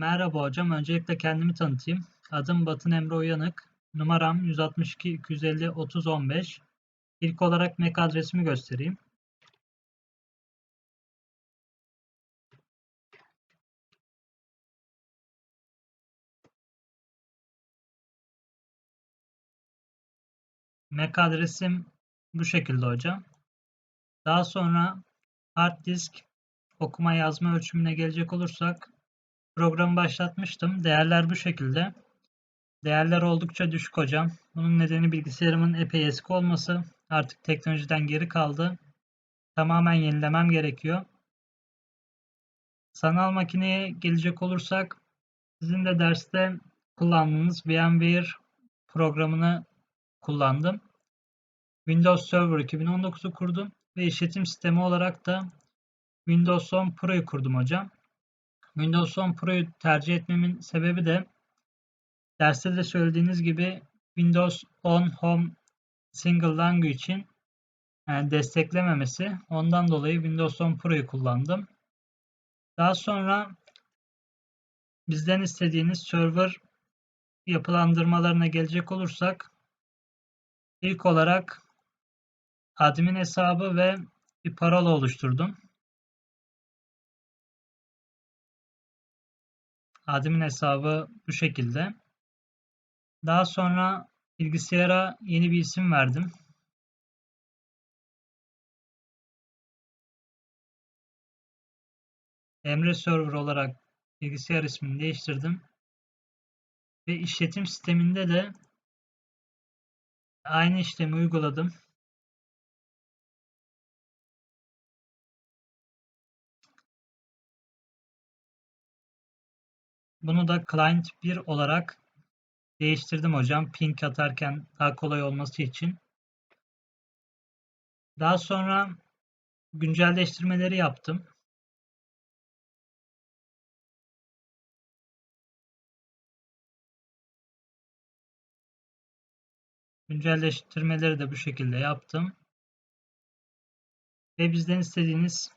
Merhaba hocam. Öncelikle kendimi tanıtayım. Adım Batın Emre Uyanık. Numaram 162 250 30 15. İlk olarak MAC adresimi göstereyim. MAC adresim bu şekilde hocam. Daha sonra hard disk okuma yazma ölçümüne gelecek olursak programı başlatmıştım. Değerler bu şekilde. Değerler oldukça düşük hocam. Bunun nedeni bilgisayarımın epey eski olması. Artık teknolojiden geri kaldı. Tamamen yenilemem gerekiyor. Sanal makineye gelecek olursak sizin de derste kullandığınız VMware programını kullandım. Windows Server 2019'u kurdum ve işletim sistemi olarak da Windows 10 Pro'yu kurdum hocam. Windows 10 Pro'yu tercih etmemin sebebi de derste de söylediğiniz gibi Windows 10 Home Single Language için yani desteklememesi. Ondan dolayı Windows 10 Pro'yu kullandım. Daha sonra bizden istediğiniz server yapılandırmalarına gelecek olursak ilk olarak admin hesabı ve bir parola oluşturdum. Admin hesabı bu şekilde. Daha sonra bilgisayara yeni bir isim verdim. Emre Server olarak bilgisayar ismini değiştirdim. Ve işletim sisteminde de aynı işlemi uyguladım. Bunu da client 1 olarak değiştirdim hocam. Ping atarken daha kolay olması için. Daha sonra güncelleştirmeleri yaptım. Güncelleştirmeleri de bu şekilde yaptım. Ve bizden istediğiniz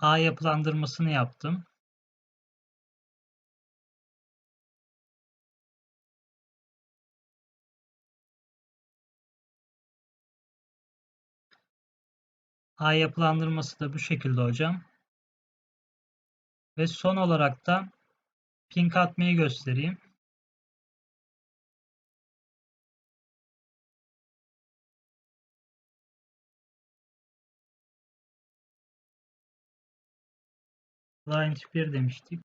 ağ yapılandırmasını yaptım. Ağ yapılandırması da bu şekilde hocam. Ve son olarak da ping atmayı göstereyim. Client 1 demiştik.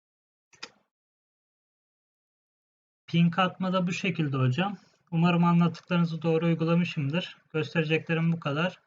Ping atma da bu şekilde hocam. Umarım anlattıklarınızı doğru uygulamışımdır. Göstereceklerim bu kadar.